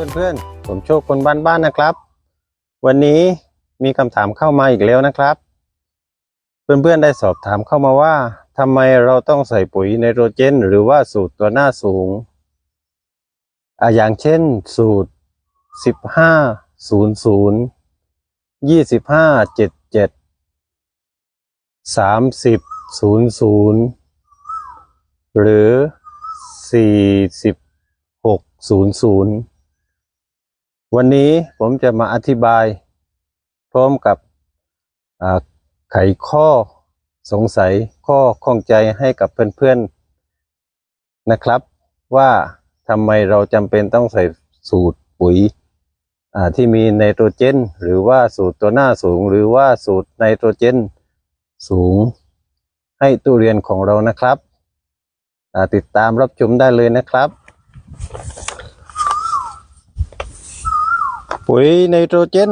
เพื่อนๆ ผมโชคคนบ้านๆนนะครับ วันนี้มีคำถามเข้ามาอีกแล้วนะครับ เพื่อนๆได้สอบถามเข้ามาว่าทำไมเราต้องใส่ปุ๋ยไนโตรเจน หรือว่าสูตรตัวหน้าสูงออย่างเช่น สูตร 15 00 25 77 30 00 หรือ 46 00 วันนี้ผมจะมาอธิบายพร้อมกับไขข้อสงสัยข้อข้องใจให้กับเพื่อนๆนะครับ ว่าทำไมเราจำเป็นต้องใส่สูตรปุ๋ยที่มีไนโตรเจน หรือว่าสูตรตัวหน้าสูง หรือว่าสูตรไนโตรเจน สูงให้ตู้เรียนของเรานะครับติดตามรับชมได้เลยนะครับ ปุ๋ยไนโตรเจน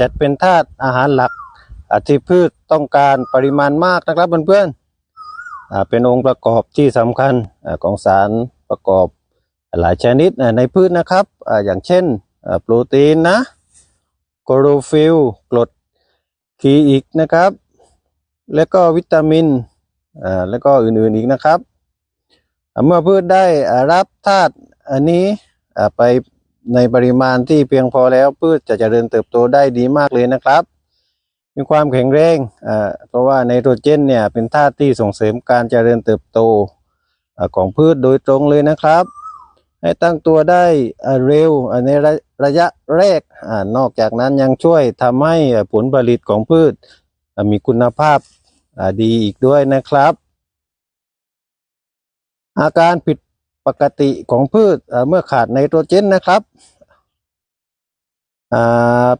จัดเป็นธาตุอาหารหลักอ่าที่พืชต้องการปริมาณมากนะครับเพื่อนๆเป็นองค์ประกอบที่สำคัญอของสารประกอบหลายชนิดในพืชนะครับอย่างเช่นโปรตีนนะโคโรฟิลกรดคีอิกนะครับ แล้วก็วิตามินแล้วก็อื่นๆอีกนะครับ เมื่อพืชได้รับธาตุอันนี้ไป ในปริมาณที่เพียงพอแล้วพืชจะเจริญเติบโตได้ดีมากเลยนะครับ มีความแข็งแรงอ่าเพราะว่าไนโตรเจนเนี่ยเป็นธาตุที่ส่งเสริมการเจริญเติบโตอของพืชโดยตรงเลยนะครับ ให้ตั้งตัวได้เร็วในระระยะแรกอานอกจากนั้นยังช่วยทำให้ผลผลิตของพืชมีคุณภาพดีอีกด้วยนะครับ อาการผิด ปกติของพืชเมื่อขาดไนโตรเจนนะครับ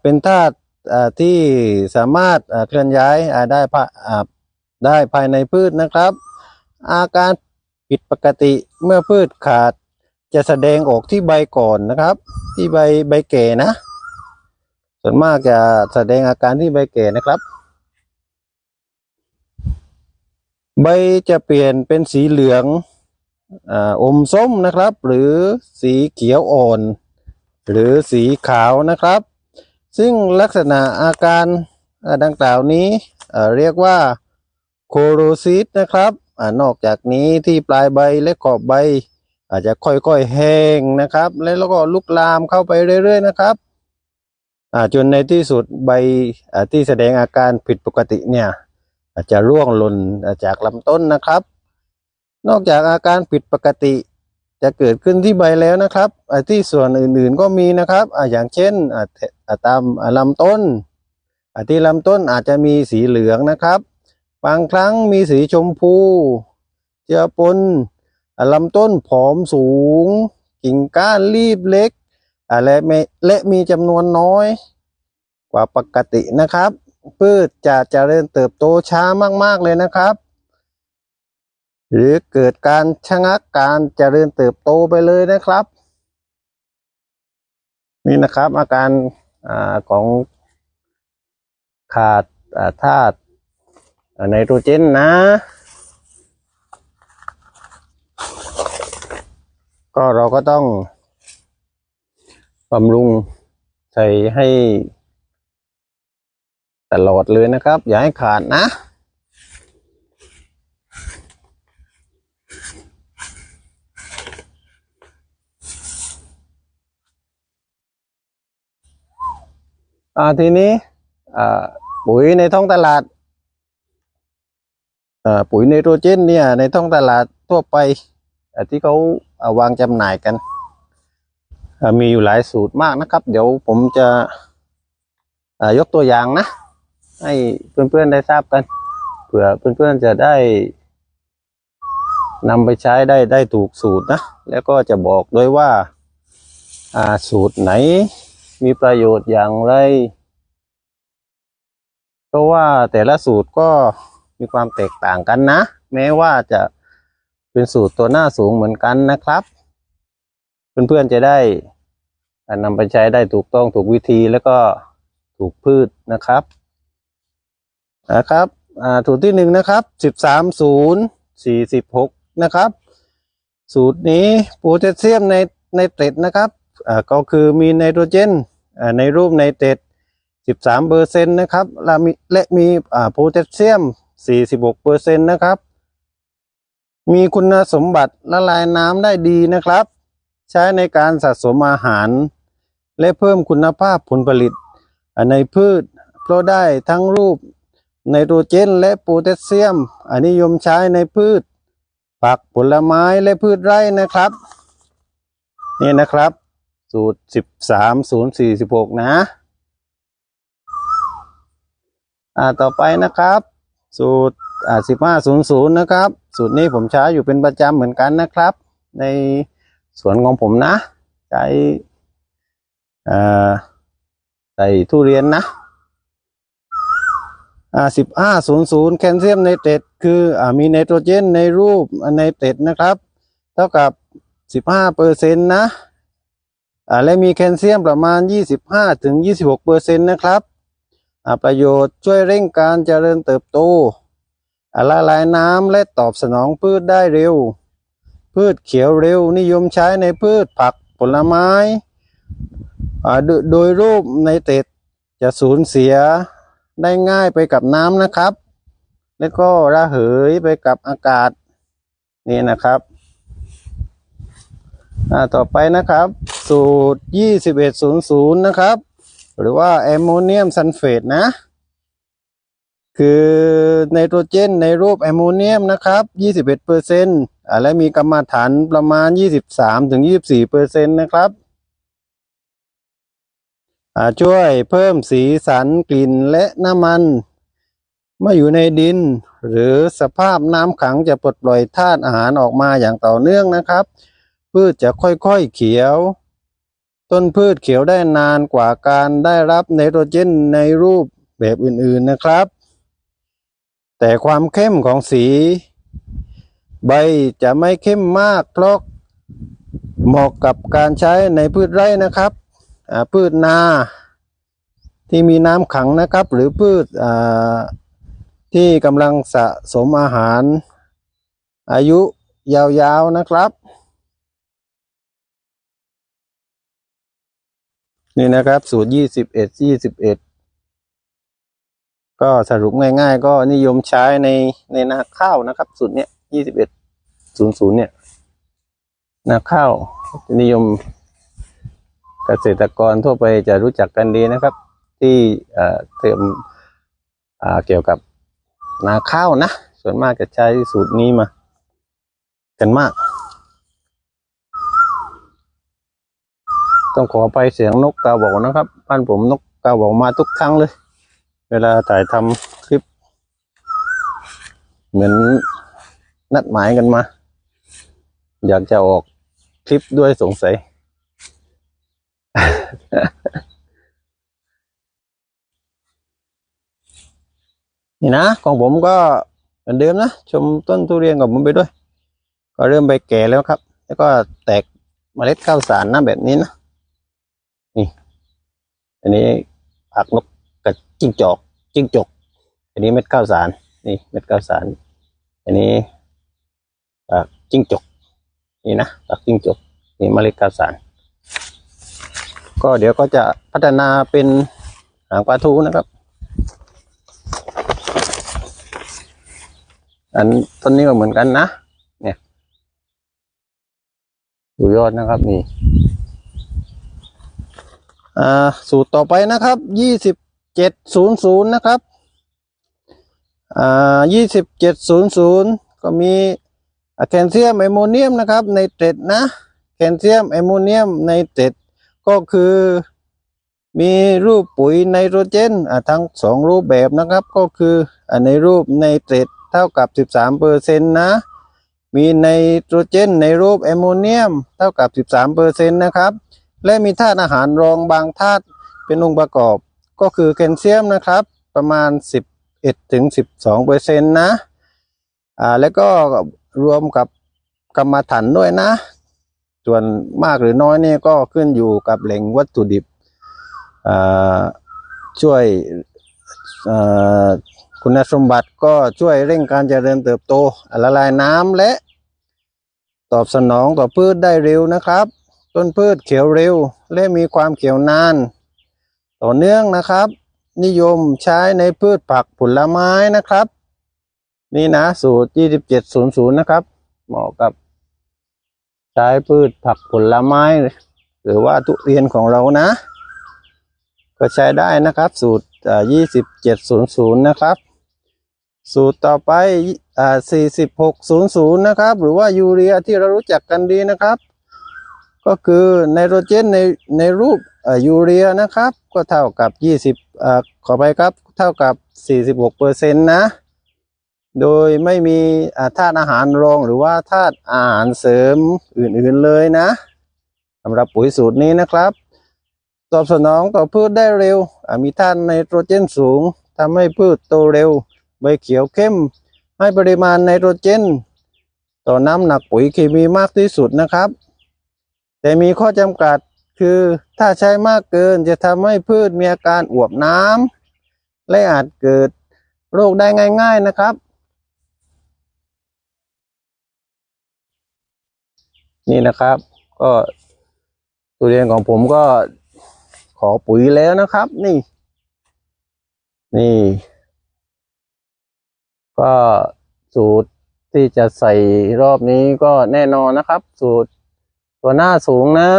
เป็นธาตุที่สามารถเคลื่อนย้ายได้ภาได้ภายในพืชนะครับ อาการผิดปกติเมื่อพืชขาดจะแสดงออกที่ใบก่อนนะครับ ที่ใบใบแก่นะ ส่วนมากจะแสดงอาการที่ใบแก่นะครับ ใบจะเปลี่ยนเป็นสีเหลือง อมส้มนะครับ หรือสีเขียวอ่อน หรือสีขาวนะครับ ซึ่งลักษณะอาการดังกล่าวนี้เรียกว่าโคโรซิสนะครับอนอกจากนี้ที่ปลายใบและขอบใบ อาจจะค่อยๆแห้งนะครับ แล้วก็ลุกลามเข้าไปเรื่อย ๆ นะครับจนในที่สุดใบที่แสดงอาการผิดปกติเนี่ย อาจจะร่วงหล่นจากลำต้นนะครับ นอกจากอาการผิดปกติ จะเกิดขึ้นที่ใบแล้วนะครับที่ส่วนอื่นๆก็มีนะครับอย่างเช่นตามลำต้นที่ลำต้นอาจจะมีสีเหลืองนะครับ บางครั้งมีสีชมพูเจือปนลำต้นผอมสูง กิ่งก้านรีบเล็กและและมีจำนวนน้อย กว่าปกตินะครับ พืชจะเจริญเติบโตช้ามากๆเลยนะครับ หรือเกิดการชะงักการเจริญเติบโตไปเลยนะครับ นี่นะครับอาการอาของขาดาธาตุไนโตรเจนนะ ก็เราก็ต้องบำรุงใส่ให้ตลอดเลยนะครับ อย่าให้ขาดนะ ทีนี้ปุ๋ยในท้องตลาดปุ๋ยไนโตรเจนเนี่ยในท้องตลาดทั่วไปที่เขาาวางจำหน่ายกัน มีอยู่หลายสูตรมากนะครับ เดี๋ยวผมจะยกตัวอย่างนะ ให้เพื่อนๆได้ทราบกันเผื่อเพื่อนๆจะได้นำไปใช้ได้ได้ถูกสูตรนะ แล้วก็จะบอกด้วยว่าอ่าสูตรไหน มีประโยชน์อย่างไร เพราะว่าแต่ละสูตรก็มีความแตกต่างกันนะ แม้ว่าจะเป็นสูตรตัวหน้าสูงเหมือนกันนะครับ เพื่อนๆจะได้นำไปใช้ได้ถูกต้องถูกวิธีแล้วก็ถูกพืชนะครับนะครับอ่าสูตรที่หนึ่งนะครับสิบสามศูนย์สี่สิบหกนะครับ สูตรนี้โพแทสเซียมในในเตร็ดนะครับ ก็คือมีไนโตรเจนในรูปไนเตรต13เปอร์เซ็นต์นะครับและมีและมีโพแทสเซียม 46เปอร์เซ็นต์นะครับ มีคุณสมบัติละลายน้ำได้ดีนะครับ ใช้ในการสะสมอาหาร และเพิ่มคุณภาพผลผลิตในพืช เพราะได้ทั้งรูปไนโตรเจน และโพแทสเซียม อันนิยมใช้ในพืช ผักผลไม้และพืชไร่นะครับ นี่นะครับ สูตรสิบสามศูนย์สี่สิบหกนะ อ่าต่อไปนะครับ สูตรอ่าสิบห้าศูนย์ศูนย์นะครับ สูตรนี้ผมใช้อยู่เป็นประจำเหมือนกันนะครับ ในสวนของผมนะ ใช้อ่าใส่ทุเรียนนะอ่าสิบห้าศูนย์ศูนย์แคลเซียมไนเตรตคืออ่ามีไนโตรเจนในรูปไนเตรตนะครับ เท่ากับสิบห้าเปอร์เซ็นต์นะ อ่าและมีแคลเซียมประมาณยี่สิบห้าถึงยี่สิบหกเปอร์เซ็นต์นะครับอ่าประโยชน์ช่วยเร่งการเจริญเติบโตอ่าละลายน้ำและตอบสนองพืชได้เร็ว พืชเขียวเร็วนิยมใช้ในพืชผักผลไม้อ่าโดยรูปไนเตรตจะสูญเสียได้ง่ายไปกับน้ำนะครับ แล้วก็ระเหยไปกับอากาศนี่นะครับ ต่อไปนะครับ สูตร 2100 นะครับ หรือว่าแอมโมเนียมซัลเฟตนะ คือไนโตรเจนในรูปแอมโมเนียมนะครับ 21เปอร์เซ็นต์และมีกรรมฐานประมาณ 23ถึง24เปอร์เซ็นต์นะครับช่วยเพิ่มสีสันกลิ่นและน้ำมันเมื่ออยู่ในดิน หรือสภาพน้ำขังจะปลดปล่อยธาตุอาหารออกมาอย่างต่อเนื่องนะครับ พืชจะค่อยๆเขียว ต้นพืชเขียวได้นานกว่าการได้รับไนโตรเจนในรูปแบบอื่นๆนะครับ แต่ความเข้มของสี ใบจะไม่เข้มมากเพราะเหมาะกับการใช้ในพืชไร่นะครับ พืชนาที่มีน้ำขังนะครับ หรือพืชที่กำลังสะสมอาหาร อายุยาวๆนะครับ นี่นะครับสูตรยี่สิบเอ็ดยี่สิบเอ็ดก็สรุปง่าย ๆ ก็นิยมใช้ในในนาข้าวนะครับ สูตรเนี้ยยี่สิบเอ็ดศูนย์ศูนย์เนี่ยนาข้าวนิยมเกษตรกรทั่วไปจะรู้จักกันดีนะครับ ที่เอ่อเตรียมเกี่ยวกับนาข้าวนะ ส่วนมากจะใช้สูตรนี้มา กันมาก ต้องขอไปเสียงนกกาบอกนะครับบ้านผมนกกาบอกมาทุกครั้งเลย เวลาถ่ายทำคลิป เหมือนนัดหมายกันมา อยากจะออกคลิปด้วยสงสัย นี่นะ ของผมก็เหมือนเดิมนะ ชมต้นทุเรียนของผมไปด้วย ก็เริ่มใบแก่แล้วครับ แล้วก็แตกเมล็ดข้าวสารนะแบบนี้นะ อันนี้ผักนกกับจิ้งจอก จิ้งจก อันนี้เม็ดข้าวสาร นี่เม็ดข้าวสาร อันนี้ผักจิ้งจก นี่นะผักจิ้งจก นี่เมล็ดข้าวสาร ก็เดี๋ยวก็จะพัฒนาเป็นหางปลาทูนะครับ อันต้นนี้ก็เหมือนกันนะ เนี่ยดูยอดนะครับนี่ อ่าสูตรต่อไปนะครับยี่สิบเจ็ดศูนย์ศูนย์นะครับอ่ายี่สิบเจ็ดศูนย์ศูนย์ก็มีแคลเซียมแอมโมเนียมนะครับในเตรดนะแคลเซียมแอมโมเนียมในเตรดก็คือมีรูปปุ๋ยไนโตรเจนทั้งสองรูปแบบนะครับก็คืออในรูปไนเตรตเท่ากับ 13เปอร์เซ็นต์นะ มีไนโตรเจนในรูปแอมโมเนียมเท่ากับ 13เปอร์เซ็นต์นะครับ และมีธาตุอาหารรองบางธาตุเป็นองค์ประกอบ ก็คือแคลเซียมนะครับ ประมาณ 11ถึง12เปอร์เซ็นต์นะอ่าแล้วก็รวมกับกรรมฐานด้วยนะ ส่วนมากหรือน้อยนี่ก็ขึ้นอยู่กับแหล่งวัตถุดิบอ่าช่วยอ่าคุณสมบัติก็ช่วยเร่งการเจริญเติบโตละลายน้ำและ ตอบสนองต่อพืชได้เร็วนะครับ ต้นพืชเขียวเร็ว และมีความเขียวนาน ต่อเนื่องนะครับ นิยมใช้ในพืชผักผลไม้นะครับ นี่นะสูตร 2700 นะครับ เหมาะกับ ใช้พืชผักผลไม้ หรือว่าทุเรียนของเรานะ ก็ใช้ได้นะครับ สูตรอ่า2700 นะครับ สูตรต่อไปอ่า4600 นะครับ หรือว่ายูเรียที่เรารู้จักกันดีนะครับ ก็คือไนโตรเจนในในรูปออยูเรียนะครับ ก็เท่ากับ 20อ่าขอไปครับเท่ากับ 46เปอร์เซ็นต์นะ โดยไม่มีธาตุอาหารรองหรือว่าธาตุอาหารเสริมอื่นๆเลยนะสำหรับปุ๋ยสูตรนี้นะครับ ตอบสนองต่อพืชได้เร็ว มีธาตุไนโตรเจนสูงทำให้พืชโตเร็ว ใบเขียวเข้ม ให้ปริมาณไนโตรเจน ต่อน้ำหนักปุ๋ยเคมีมากที่สุดนะครับ แต่มีข้อจำกัดคือถ้าใช้มากเกินจะทำให้พืชมีอาการอวบน้ำและอาจเกิดโรคได้ง่าย ๆนะครับ นี่นะครับ ก็ตุเรียนของผมก็ขอปุ๋ยแล้วนะครับ นี่ นี่ ก็สูตรที่จะใส่รอบนี้ก็แน่นอนนะครับ สูตร ตัวหน้าสูงนะ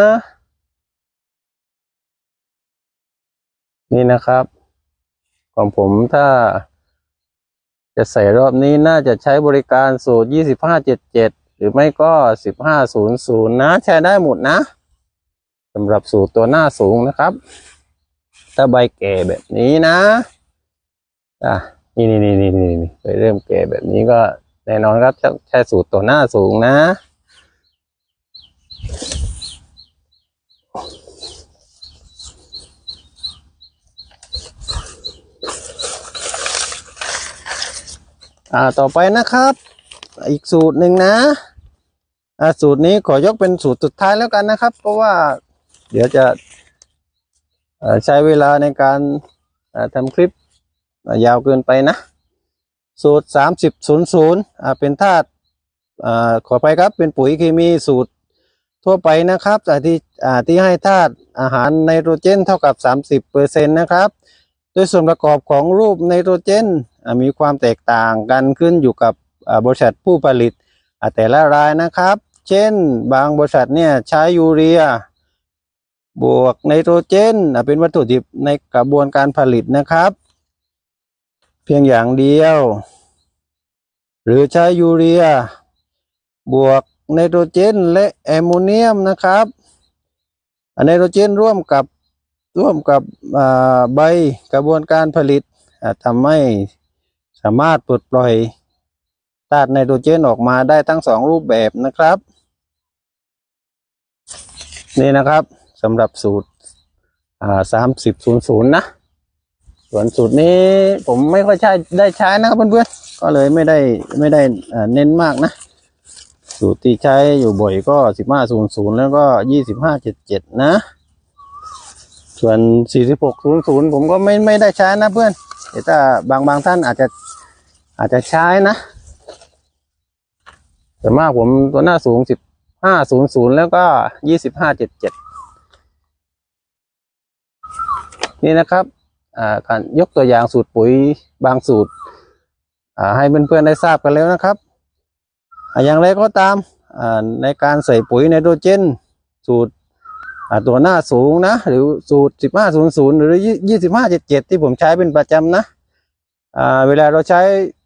นี่นะครับ ของผมถ้า จะใส่รอบนี้น่าจะใช้บริการสูตรยี่สิบห้าเจ็ดเจ็ดหรือไม่ก็สิบห้าศูนย์ศูนย์นะ ใช้ได้หมดนะสำหรับสูตรตัวหน้าสูงนะครับ ถ้าใบแก่แบบนี้นะอะนี่นี่นี่นี่นี่ไปเริ่มแก่แบบนี้ก็แน่นอนครับจะใช้สูตรตัวหน้าสูงนะ อ่าต่อไปนะครับ อีกสูตรหนึ่งนะอ่าสูตรนี้ขอยกเป็นสูตรสุดท้ายแล้วกันนะครับ เพราะว่าเดี๋ยวจะใช้เวลาในการาทำคลิปายาวเกินไปนะ สูตรสามสิบศูนย์ศูนย์อ่าเป็นธาตุอ่าขอไปครับเป็นปุ๋ยเคมีสูตร ทั่วไปนะครับแต่ที่ที่ให้ธาตุอาหารไนโตรเจนเท่ากับสามสิบเปอร์เซ็นต์นะครับโดยส่วนประกอบของรูปไนโตรเจนมีความแตกต่างกันขึ้นอยู่กับบริษัทผู้ผลิตแต่ละรายนะครับ เช่นบางบริษัทเนี่ยใช้ยูเรีย บวกไนโตรเจนเป็นวัตถุดิบในกระบวนการผลิตนะครับ เพียงอย่างเดียว หรือใช้ยูเรีย บวก ไนโตรเจนและแอมโมเนียมนะครับไนโตรเจนร่วมกับร่วมกับใบกระบวนการผลิตอะทำให้สามารถปลดปล่อยธาตุไนโตรเจนออกมาได้ทั้งสองรูปแบบนะครับ นี่นะครับสำหรับสูตรสามสิบศูนย์ศูนย์นะส่วนสูตรนี้ผมไม่ค่อยใช้ได้ใช้นะครับเพื่อนๆก็เลยไม่ได้ไม่ได้เน้นมากนะ สูตรที่ใช้อยู่บ่อยก็สิบห้าศูนย์ศูนย์แล้วก็ยี่สิบห้าเจ็ดเจ็ดนะ ส่วนสี่สิบหกศูนย์ศูนย์ผมก็ไม่ไม่ได้ใช้นะเพื่อนแต่ถ้าบางบางท่านอาจจะอาจจะใช้นะแต่มากผมตัวหน้าสูงสิบห้าศูนย์ศูนย์แล้วก็ยี่สิบห้าเจ็ดเจ็ดนี่นะครับอ่าการยกตัวอย่างสูตรปุ๋ยบางสูตรอ่าให้เพื่อนๆได้ทราบกันแล้วนะครับ อย่างไรก็ตามในการใส่ปุ๋ยไนโตรเจน สูตรตัวหน้าสูงนะ หรือสูตร 1500 หรือ 2577 ที่ผมใช้เป็นประจำนะเวลาเราใช้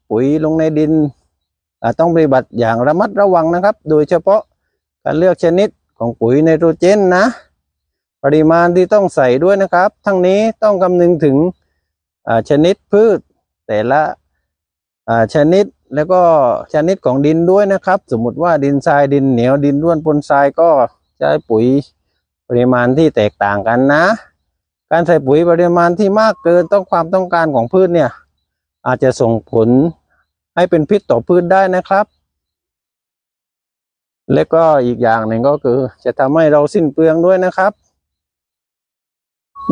ปุ๋ยลงในดิน ต้องปฏิบัติอย่างระมัดระวังนะครับ โดยเฉพาะการเลือกชนิดของปุ๋ยไนโตรเจนนะ ปริมาณที่ต้องใส่ด้วยนะครับ ทั้งนี้ต้องคำนึงถึงชนิดพืชแต่ละ ชนิดแล้วก็ชนิดของดินด้วยนะครับ สมมุติว่าดินทรายดินเหนียวดินร่วนปนทรายก็ใช้ปุ๋ยปริมาณที่แตกต่างกันนะ การใส่ปุ๋ยปริมาณที่มากเกินต้องความต้องการของพืชเนี่ย อาจจะส่งผลให้เป็นพิษต่อพืชได้นะครับ และก็อีกอย่างหนึ่งก็คือ จะทำให้เราสิ้นเปลืองด้วยนะครับ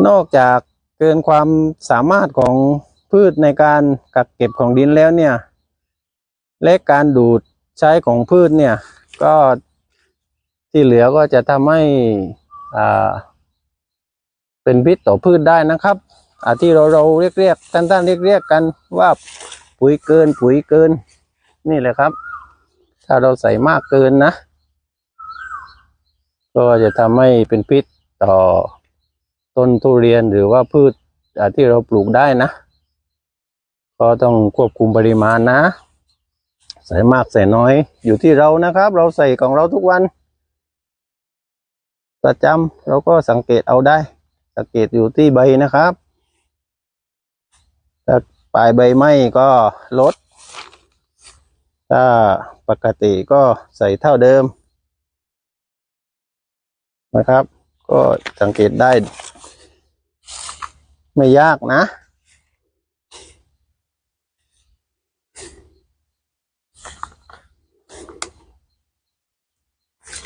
นอกจากเกินความสามารถของ พืชในการกักเก็บของดินแล้วเนี่ยและการดูดใช้ของพืชเนี่ยก็ที่เหลือก็จะทำให้อ่าเป็นพิษต่อพืชได้นะครับอาที่เราเราเรียกเรียกท่านท่านเรียกเรียกกันว่าปุ๋ยเกินปุ๋ยเกิน นี่แหละครับ ถ้าเราใส่มากเกินนะ ก็จะทำให้เป็นพิษต่อต้นทุเรียนหรือว่าพืชอาที่เราปลูกได้นะ ก็ต้องควบคุมปริมาณนะ ใส่มากใส่น้อย อยู่ที่เรานะครับ เราใส่ของเราทุกวัน ประจำเราก็สังเกตเอาได้ สังเกตอยู่ที่ใบนะครับถ้าปลายใบไหม้ก็ลด ถ้าปกติก็ใส่เท่าเดิม นะครับ ก็สังเกตได้ ไม่ยากนะ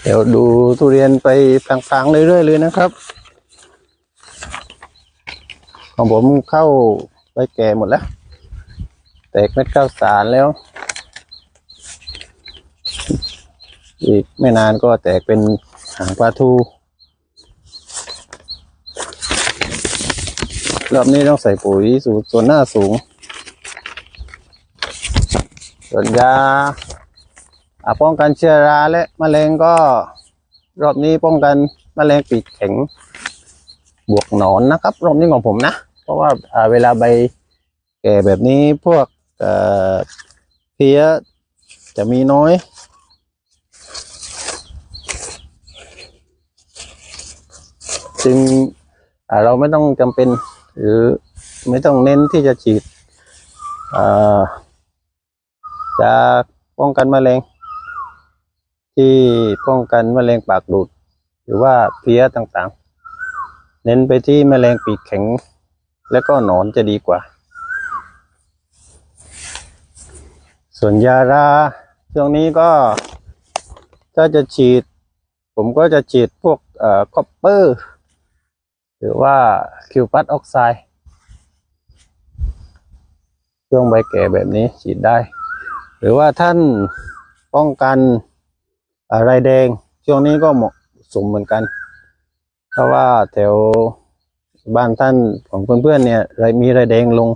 ดี๋ยวดูทุเรียนไปฟังๆเรื่อยๆเลยนะครับ ของผมเข้าไปแก่หมดแล้ว แตกเม็ดข้าวสารแล้ว อีกไม่นานก็แตกเป็นหางปลาทูรอบนี้ต้องใส่ปุ๋ยสูตรส่วนหน้าสูงส่วนยาอ่า ป้องกันเชื้อราและแมลงก็รอบนี้ป้องกันแมลงปีกแข็ง บวกหนอนนะครับ รอบนี้ของผมนะ เพราะว่าเวลาใบแก่แบบนี้พวกเพี้ยจะมีน้อยจึงเราไม่ต้องจำเป็น หรือไม่ต้องเน้นที่จะฉีดจะป้องกันแมลง ที่ป้องกันแมลงปากดูด หรือว่าเพลี้ยต่างๆ เน้นไปที่แมลงปีกแข็ง และก็หนอนจะดีกว่า ส่วนยาราช่วงนี้ก็ถ้าจะฉีด ผมก็จะฉีดพวกเอ่อคอปเปอร์ หรือว่าคิวปัสออกไซด์ช่วงใบแก่แบบนี้ฉีดได้ หรือว่าท่านป้องกัน อะไรแดง ช่วงนี้ก็เหมาะสมเหมือนกัน เพราะว่าแถวบ้านท่านของเพื่อนๆเนี่ยมีไรแดงลง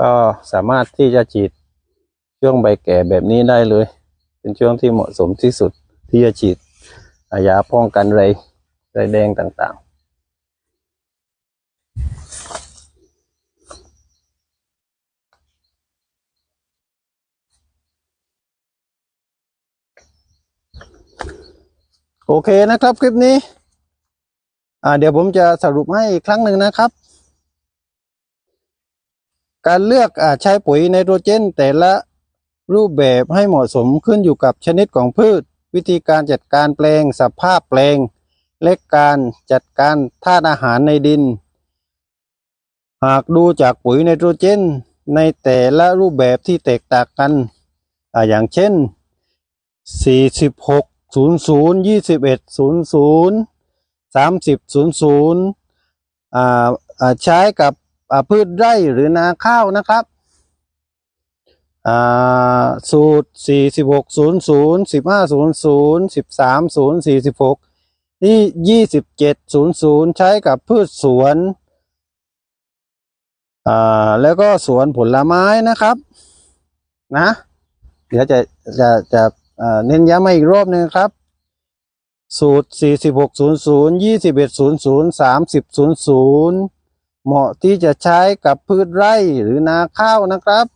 ก็สามารถที่จะฉีดช่วงใบแก่แบบนี้ได้เลย เป็นช่วงที่เหมาะสมที่สุดที่จะฉีดยาป้องกันไรไรแดงต่างๆ โอเคนะครับ คลิปนี้ อ่า เดี๋ยวผมจะสรุปให้อีกครั้งหนึ่งนะครับ การเลือกอาใช้ปุ๋ยไนโตรเจน แต่ละรูปแบบให้เหมาะสมขึ้นอยู่กับชนิดของพืช วิธีการจัดการแปลงสภาพแปลง และการจัดการธาตุอาหารในดิน หากดูจากปุ๋ยไนโตรเจน ในแต่ละรูปแบบที่แตกต่างกันออย่างเช่น 46 ศูนย์ศูนย์ยี่สิบเอ็ดศูนย์ศูนย์สามสิบศูนย์ศูนย์อ่าอ่าใช้กับพืชไร่หรือนาข้าวนะครับอ่าสูตรสี่สิบหกศูนย์ศูนย์สิบห้าศูนย์ศูนย์สิบสามศูนย์สี่สิบหกนี่ยี่สิบเจ็ดศูนย์ศูนย์ใช้กับพืชสวน อ่า แล้วก็สวนผลไม้นะครับ นะ เดี๋ยวจะจะจะ เน้นย้ำมาอีกรอบหนึ่งครับ สูตร 4600 2100 3000 เหมาะที่จะใช้กับพืชไร่หรือนาข้าวนะครับ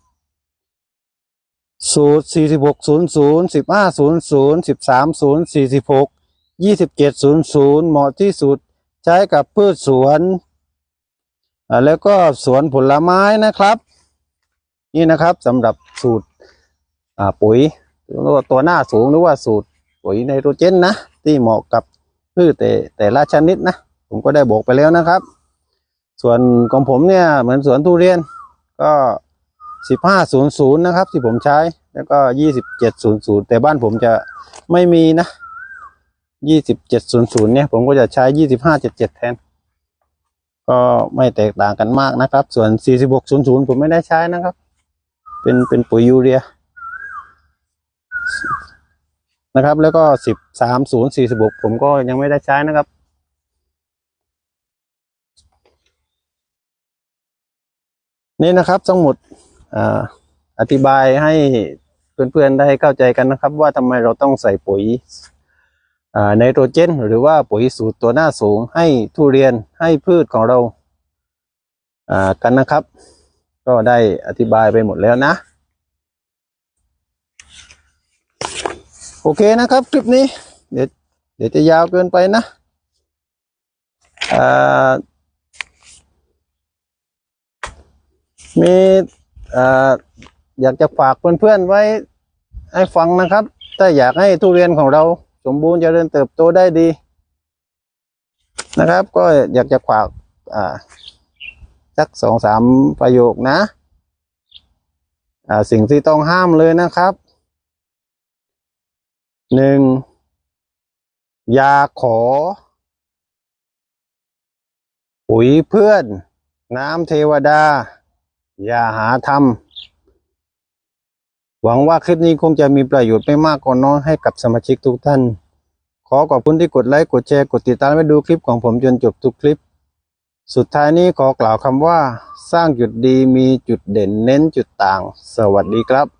สูตร 4600 1500 1300 46 2700 เหมาะที่สุดใช้กับพืชสวนแล้วก็สวนผลไม้นะครับ นี่นะครับสำหรับสูตรปุ๋ย หรือว่าตัวหน้าสูงหรือว่าสูตรปุ๋ยไนโตรเจนนะ ที่เหมาะกับพืชแต่แต่ละชนิดนะ ผมก็ได้บอกไปแล้วนะครับ ส่วนของผมเนี่ยเหมือนสวนทุเรียนก็สิบห้าศูนย์ศูนย์นะครับ ที่ผมใช้แล้วก็ยี่สิบเจ็ดศูนย์ศูนย์แต่บ้านผมจะไม่มีนะยี่สิบเจ็ดศูนย์ศูนย์เนี่ยผมก็จะใช้ยี่สิบห้าเจ็ดเจ็ดแทน ก็ไม่แตกต่างกันมากนะครับ ส่วนสี่สิบหกศูนย์ศูนย์ผมไม่ได้ใช้นะครับ เป็นเป็นปุ๋ยยูเรีย นะครับ แล้วก็สิบสามศูนย์สี่สิบกผมก็ยังไม่ได้ใช้นะครับ นี่นะครับทั้งหมดอธิบายให้เพื่อนๆได้เข้าใจกันนะครับ ว่าทำไมเราต้องใส่ปุ๋ยไนโตรเจน หรือว่าปุ๋ยสูตรตัวหน้าสูงให้ทุเรียนให้พืชของเรากันนะครับ ก็ได้อธิบายไปหมดแล้วนะ โอเคนะครับคลิปนี้ เดี๋ยวเดี๋ยวจะยาวเกินไปนะมีอยากจะฝากเพื่อนๆไว้ให้ฟังนะครับ ถ้าอยากให้ทุเรียนของเราสมบูรณ์จเจริญเติบโตได้ดี นะครับ ก็อยากจะฝากอ่าสักสองสามประโยคนะสิ่งที่ต้องห้ามเลยนะครับ หนึ่งอย่าขอ ปุ๋ยเพื่อน น้ำเทวดา อย่าหาทำหวังว่าคลิปนี้คงจะมีประโยชน์ไม่มากก็น้อยให้กับสมาชิกทุกท่าน ขอขอบคุณที่กดไลค์ กดแชร์ กดติดตามและดูคลิปของผมจนจบทุกคลิป สุดท้ายนี้ขอกล่าวคำว่า สร้างจุดดีมีจุดเด่นเน้นจุดต่าง สวัสดีครับ